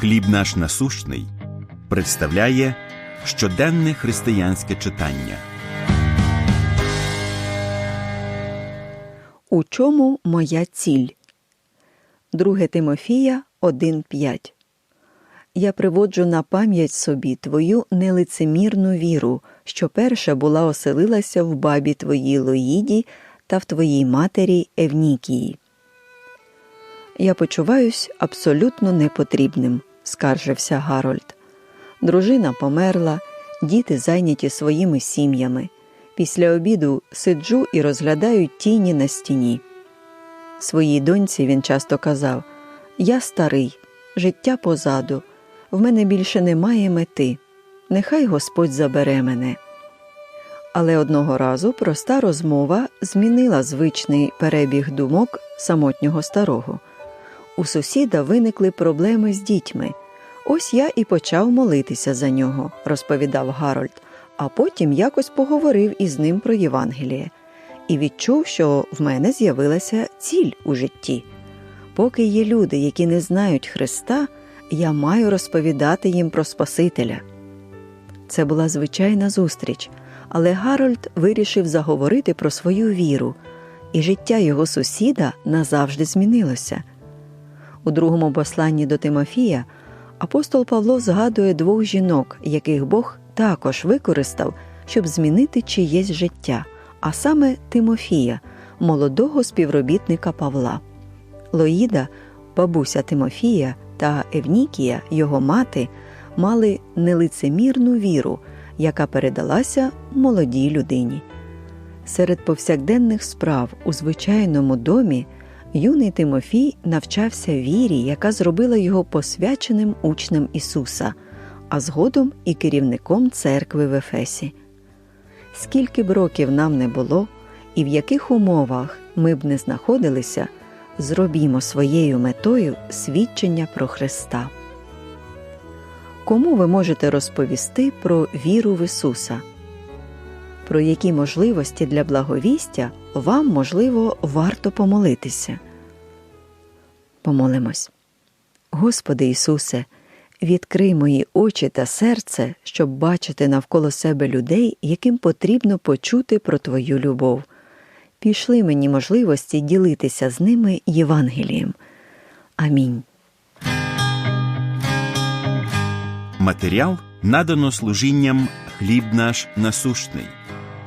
Хліб наш насущний представляє щоденне християнське читання. У чому моя ціль? 2 Тимофія 1.5 Я приводжу на пам'ять собі твою нелицемірну віру, що перша була оселилася в бабі твоїй Лоїді та в твоїй матері Евнікії. Я почуваюсь абсолютно непотрібним, скаржився Гарольд. Дружина померла, діти зайняті своїми сім'ями. Після обіду сиджу і розглядаю тіні на стіні. Своїй доньці він часто казав Я старий, життя позаду, в мене більше немає мети. Нехай Господь забере мене. Але одного разу проста розмова змінила звичний перебіг думок самотнього старого. У сусіда виникли проблеми з дітьми. Ось я і почав молитися за нього, розповідав Гарольд, а потім якось поговорив із ним про Євангеліє і відчув, що в мене з'явилася ціль у житті. Поки є люди, які не знають Христа, я маю розповідати їм про Спасителя. Це була звичайна зустріч, але Гарольд вирішив заговорити про свою віру, і життя його сусіда назавжди змінилося. У другому посланні до Тимофія апостол Павло згадує двох жінок, яких Бог також використав, щоб змінити чиєсь життя, а саме Тимофія, молодого співробітника Павла. Лоїда, бабуся Тимофія та Евнікія, його мати, мали нелицемірну віру, яка передалася молодій людині. Серед повсякденних справ у звичайному домі юний Тимофій навчався вірі, яка зробила його посвяченим учнем Ісуса, а згодом і керівником церкви в Ефесі. Скільки б років нам не було, і в яких умовах ми б не знаходилися, зробімо своєю метою свідчення про Христа. Кому ви можете розповісти про віру в Ісуса? Про які можливості для благовістя вам, можливо, варто помолитися? Помолимось. Господи Ісусе, відкрий мої очі та серце, щоб бачити навколо себе людей, яким потрібно почути про Твою любов. Пішли мені можливості ділитися з ними Євангелієм. Амінь. Матеріал надано служінням Хліб наш насущний.